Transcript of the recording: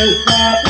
Alpha.